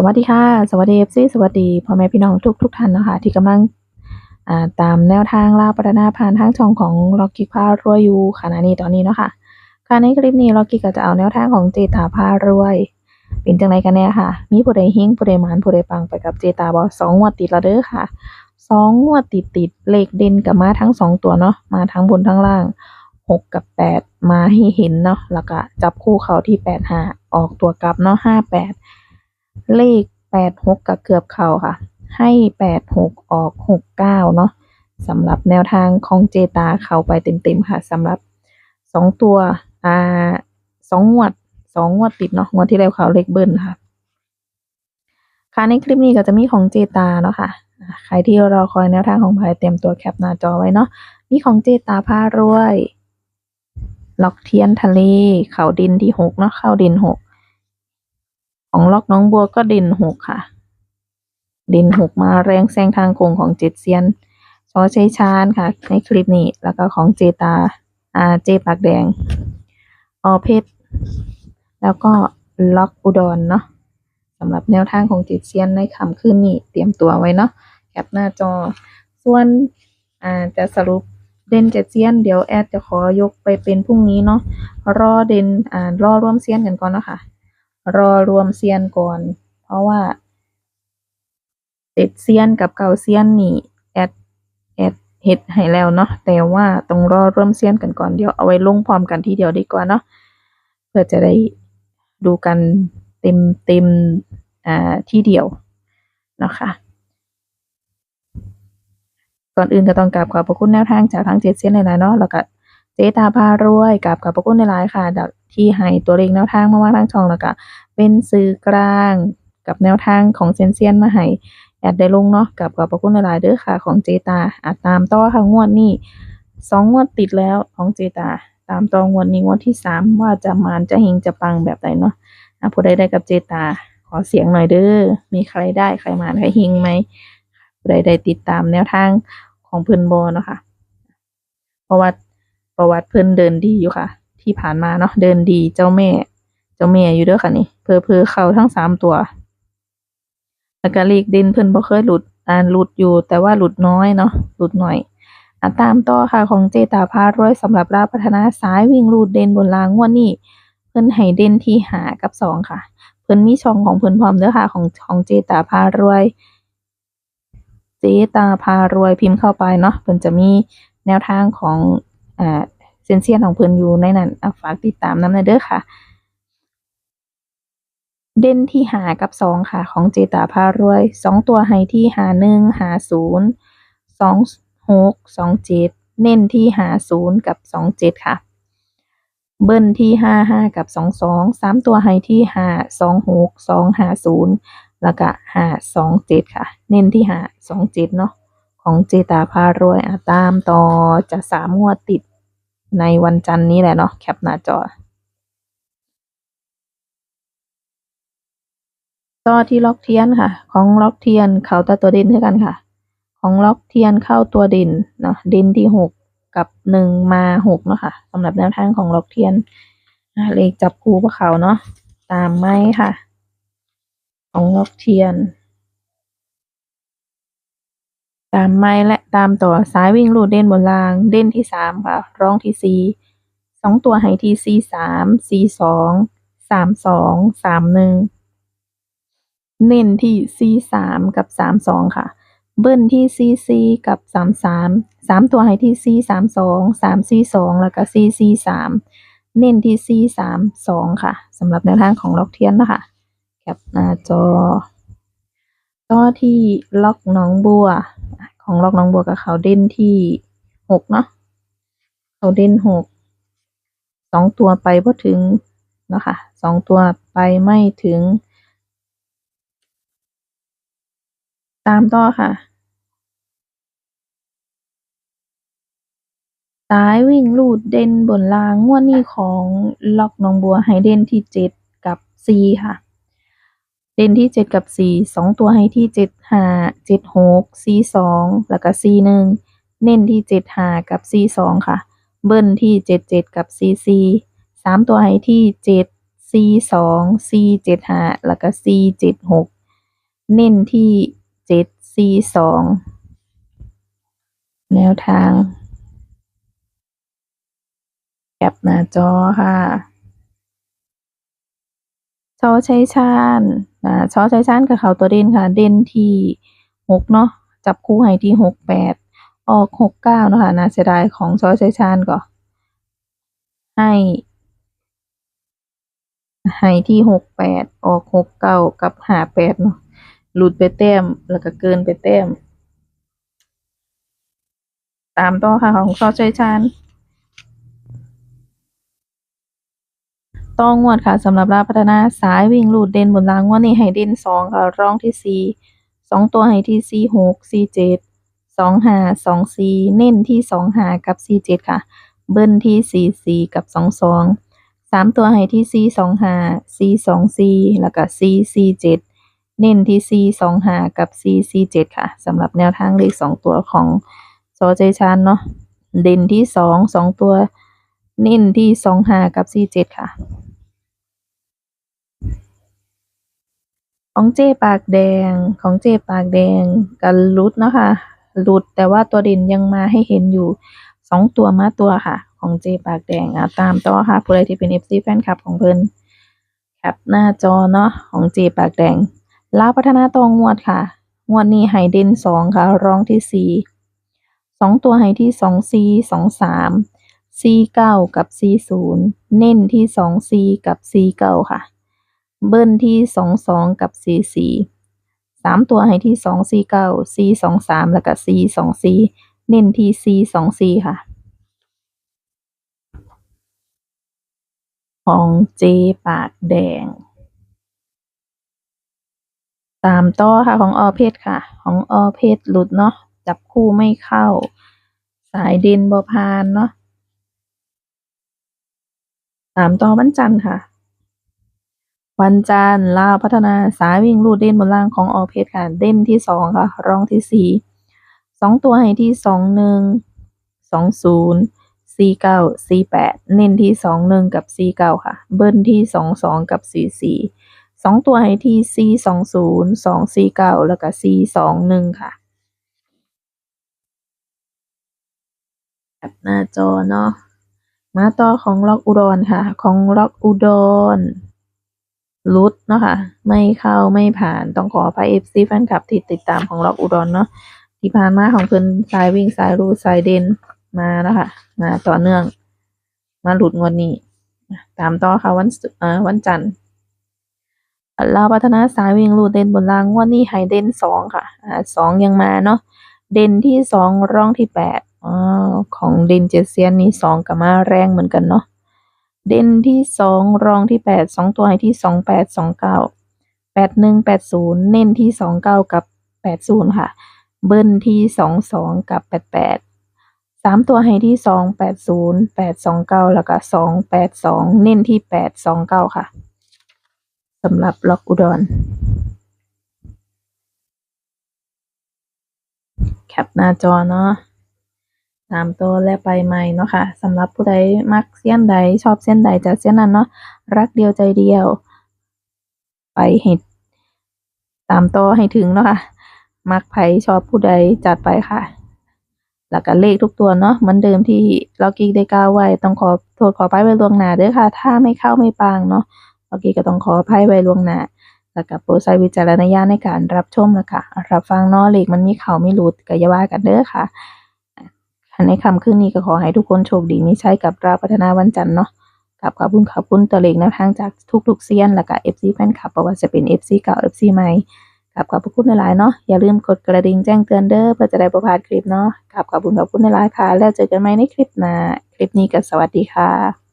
สวัสดีค่ะ สวัสดี FC สวัสดีพ่อแม่พี่น้องทุกทุกท่านเนาะคะที่กำลังาตามแนวทางลาวพัฒนาผ่านทางช่องของล็อกกี้พารวยอยู่ขณะนี้ตอนนี้เนาะค่ะค่ะในคลิปนี้ล็อกกี้ก็จะเอาแนวทางของเจตาพารวย เป็นจังไดกันแน่ค่ะ มีผู้ใดเฮงผู้ใดหมานผู้ใดปังไปกับเจตาบ่สองงวดติดแล้วเด้อค่ะสองงวดติดติดเลขเด่นกับมาทั้งสองตัวเนาะมาทั้งบนทั้งล่างหกกับแปดมาให้เห็นเนาะแล้วก็จับคู่เขาที่แปดห้าออกตัวกลับเนาะห้าแปด เลขแปดหกกับเกือบเข้าค่ะ ให้แปดหกออกหกเก้าเนาะสำหรับแนวทางของเจตาเข้าไปเต็มๆค่ะสำหรับสองตัวอ่าสองงวดสองงวดติดเนาะงวดที่แล้วเขาเลขเบิ้ลค่ะ ค่ะในคลิปนี้ก็จะมีของเจตาเนาะค่ะใครที่รอคอยแนวทางของภายเตรียมตัวแคปหน้าจอไว้เนาะมีของเจตาพารวยล็อกเทียนทะเล เข่าดินที่หกเนาะเข้าดินหก ของล็อกน้องบัวก็ด่นหกค่ะด่นหกมาแรงแซงทางโค้งของเจ็ดเซียนชอใช้ชานค่ะ ในคลิปนี้ แล้วก็ของเจตาอ่าเจปากแดง ออเพชร แล้วก็ล็อกอุดรเนาะสำหรับแนวทางของจ็ดเซียนในคำคืนนี้เตรียมตัวไว้เนาะแคปหน้าจอ ส่วนอ่าจะสรุปเด่นเจ็ดเซียน เดี๋ยวแอดจะขอยกไปเป็นพรุ่งนี้เนาะรอเด่นอ่ารอร่วมเซียนกันก่อนเนาะค่ะ รอรวมเซียนก่อน เพราะว่าเจ็ดเซียนกับเก่าเซียนนี่แอดแอดเฮ็ดให้แล้วเนาะแต่ว่าต้องรอรวมเซียนกันก่อนเดี๋ยวเอาไว้ลงพร้อมกันทีเดียวดีกว่าเนาะเพื่อจะได้ดูกันเต็มเต็มอ่าที่เดียวเนาะค่ะก่อนอื่นก็ต้องกราบขอบพระคุณแนวทางจากทางเจ็ดเซียนหลายๆเนาะแล้วก็ เจตาพารวยกราบขอบพระคุณหลายค่ะที่ให้ตัวเลขแนวทางมาว่าทางช่องแล้วก็เป็นสื่อกลางกับแนวทางของเซนเซียนมาให้แอดได้ลงเนาะกับขอบพระคุณหลายๆเด้อค่ะของเจตาอาตามต่อค่ะงวดนี้สองงวดติดแล้วของเจตา ตามต่องวดนี้งวดที่สามว่าจะมานจะเฮงจะปังแบบไหนเนาะอะผู้ใดได้กับเจตา ขอเสียงหน่อยเด้อมีใครได้ใครมานใครเฮงไหมผู้ใดได้ติดตามแนวทางของเพิ่นบอเนาะค่ะปราะวัติ ประวัติเพิ่นเดินดีอยู่ค่ะ ที่ผ่านมาเนาะเดินดีเจ้าแม่ เจ้าแม่อยู่เด้อค่ะนี่เพอเพอเข้าทั้งสามตัว แล้วก็เลขเด่นเพิ่นบ่เคยหลุดอ่านหลุดอยู่ แต่ว่าหลุดน้อยเนาะหลุดหน่อยอะตามต่อค่ะของเจตาพารวยสำหรับลาพัฒนาสายวิ่งหลุดเด่นบนรางงวดนี้เพิ่นให้เด่นที่หากับสองค่ะ เพิ่นมีช่องของเพิ่นพร้อมเด้อค่ะของของเจตาพารวยเจตาพารวยพิมพ์เข้าไปเนาะเพิ่นจะมีแนวทางของ อ่าเซยนเซียนของเพิ่นอยู่ในนั้นอะฝากติดตามน้ำเด้อค่ะ เด่นที่หากับสองค่ะ ของเจตาพารวยสองตัวให้ที่หาหนึ่งหาศูนย์สองหกสองเจ็ดเน้นที่หาศูนย์กับสองเจ็ดค่ะ เบิ้ลที่ห้าห้ากับสองสองสามตัวให้ที่หาสองหกสองหาศูนย์แล้วก็หาสองเจ็ดค่ะ เน้นที่หาสองเจ็ดเนาะ ของเจตาพารวยอะตามต่อจะสามงวดติดในวันจันทร์นี้แหละเนาะแคปหน้าจอ ต่อที่ล็อกเทียนค่ะ ของล็อกเทียนเข้าตตัวเด่นเท่ากันค่ะ ของล็อกเทียนเข้าตัวเด่นเนาะเด่นที่หกกับหนึ่งมาหกเนาะค่ะสำหรับแนวทางของล็อกเทียนเลขจับคู่พวกเขาเนาะตามไหมค่ะ ของล็อกเทียน ตามไม้และตามต่อสายวิ่งลูดเด่นบนราง เด่นที่สามค่ะ รองที่สี่สองตัวให้ที่สี่สามสี่สองสามสองสามหนึ่งเน้นที่ C สามกับสามสองค่ะ เบิ้ลที่ C C กับสามสามสามตัวให้ที่ C สามสองสาม C สองแล้วก็ C C สามเน้นที่ C สามสองค่ะสำหรับแนวทางของล็อกเทียนนะคะแคปหน้าจอ ต่อที่ล็อกน้องบัว ของล็อกน้องบัวกับเขาเด่นที่หกเนาะเขาเด่นหกสองตัวไปพอถึงเนาะค่ะสองตัวไปไม่ถึง ตามต่อค่ะ สายวิ่งลูดเด่นบนรางงวดนี้ของล็อกน้องบัวให้เด่นที่เจ็ดกับสี่ค่ะ เด่นที่เจ็ดกับสี่สองตัวให้ที่เจ็ดห้าเจ็ดหกสี่สองแล้วก็สี่หนึ่งเน้นที่เจ็ดห้ากับสี่สองค่ะ เบิ้ลที่เจ็ดเจ็ดกับสี่สี่สามตัวให้ที่เจ็ดสี่สองสี่เจ็ดห้าแล้วก็สี่เจ็ดหกเน้นที่เจ็ดสี่สองแนวทางแคปหน้าจอค่ะ ชอใช้ชาญอ่าชอใช้ชาญกับเขาตัวเด่นค่ะ เด่นที่หกเนาะจับคู่ให้ที่หกแปดออกหกเก้านะคะน่าเสียดายของชอใช้ชาญก็ให้ให้ที่หกแปดออกหกเก้ากับหาแปดเนาะหลุดไปแต้มแล้วก็เกินไปแต้มตามต่อค่ะของชอใช้ชาญ ต้องงวดค่ะสำหรับลาวพัฒนาสายวิ่งหลูดเด่นบนรางงวดนี้ให้เด่นสองค่ะรองที่สี่สองตัวให้ที่สี่หกสี่เจ็ดสองหาสองสี่เน้นที่สองหากับสี่เจ็ดค่ะ เบิ้ลที่สี่สี่กับสองสองสามตัวให้ที่สี่สองหาสี่สองสี่แล้วก็สี่สี่เจ็ดเน้นที่สี่สองหากับสี่สี่เจ็ดค่ะสำหรับแนวทางเลขสองตัวของโซเจชานเนาะเด่นที่สองสองตัว เน้นที่สองหากับสี่เจ็ดค่ะ ของเจปากแดงของเจปากแดงกันลุดเนาะค่ะหลุดแต่ว่าตัวเด่นยังมาให้เห็นอยู่สองตัวมาตัวค่ะ ของเจปากแดงอะตามต่อค่ะผู้ใดที่เป็น FC แฟนคลับของเพิ่นแคปหน้าจอเนาะของเจปากแดงลาวพัฒนาตองงวดค่ะ งวดนี้ให้เด่นสองค่ะ รองที่สี่สองตัวให้ที่สองสี่สองสามสี่เก้ากับสี่ศูนย์เน้นที่สองสี่กับสี่เก้าค่ะ เบิ้ลที่สองสองกับสี่สี่สามตัวให้ที่สองสี่เก้าสี่สองสามแล้วก็สี่สองสี่เน้นที่สี่สองสี่ค่ะ ของเจปากแดง ตามต่อค่ะของออเพชค่ะ ของออเพชหลุดเนาะจับคู่ไม่เข้า สายเด่นบอพานเนาะตามต่อวันจันทร์ค่ะ วันจันทร์ลาวพัฒนาสายวิ่งลูดเด่นบนล่างของออเพชค่ะ เด่นที่สองค่ะ รองที่สี่สองตัวให้ที่สองหนึ่งสองศูนย์สี่เก้าสี่แปดเน้นที่สองหนึ่งกับสี่เก้าค่ะ เบิ้ลที่สองสองกับสี่สี่สองตัวให้ที่สี่สองศูนย์สองสี่เก้าแล้วก็สี่สองหนึ่งค่ะแคปหน้าจอเนาะมาต่อของล็อกอุดรค่ะ ของล็อกอุดร ลุดเนาะค่ะไม่เข้าไม่ผ่านต้องขออภัยเอฟซีแฟนคลับที่ติดตามของล็อกอุดรเนาะที่ผ่านมาของเพิ่นสายวิ่งสายรูสายเด่นมาแล้วค่ะ มาต่อเนื่อง มาหลุดงวดนี้ ตามต่อค่ะวันศุกร์เอ่อวันจันทร์ลาพัฒนาสายวิ่งรูดเด่นบนรางงวดนี้ให้เด่นสองค่ะอ่าสองยังมาเนาะเด่นที่สองร่องที่แปดอ๋อของเด่นเจเซียนนี่สองกับมาแรงเหมือนกันเนาะ เด่นที่สองรองที่แปดสองตัวให้ที่สองแปดสองเก้าแปดหนึ่งแปดศูนย์เน้นที่สองเก้ากับแปดศูนย์ค่ะ เบิ้ลที่สองสองกับแปดแปดสามตัวให้ที่สองแปดศูนย์แปดสองเก้าแล้วก็สองแปดสองเน้นที่แปดสองเก้าค่ะสำหรับล็อกอุดรแคปหน้าจอเนาะ ตามตัวและไปใหม่เนาะค่ะสำหรับผู้ใดมักเส้นใดชอบเส้นใดจะเส้นนั้นเนาะรักเดียวใจเดียว ไปให้ตามตัวให้ถึงเนาะค่ะมักไผชอบผู้ใดจัดไปค่ะ แล้วก็เลขทุกตัวเนาะเหมือนเดิมที่เรากิ๊กได้กล่าวไว้ต้องขอโทษขออภัยไว้ล่วงหน้าด้อค่ะ ถ้าไม่เข้าไม่ปังเนาะเรากิ๊กก็ต้องขออภัยไว้ล่วงหน้าแล้วก็โปรดใช้วิจารณญาณในการรับชมนะคะรับฟังเนาะเลขมันมีเขาไม่หลุดก็อย่าว่ากันเด้อค่ะ ในคำคืนนี้ก็ขอให้ทุกคนโชคดีมีใช้กับราพัฒนาวันจันทร์เนาะกับขอบคุณขอบคุณตัวเลขแนวทางจากทุกๆเซียน แล้วก็ FC แฟนคลับประวัติจะเป็นเอฟซีเก่าเอฟซีใหม่กับขอบพระคุณหลายๆเนาะอย่าลืมกดกระดิ่งแจ้งเตือนเด้อเพื่อจะได้บ่พลาดคลิปเนาะกับขอบคุณขอบคุณหลายๆค่ะ แล้วเจอกันใหม่ในคลิปหน้าคลิปนี้ก็สวัสดีค่ะ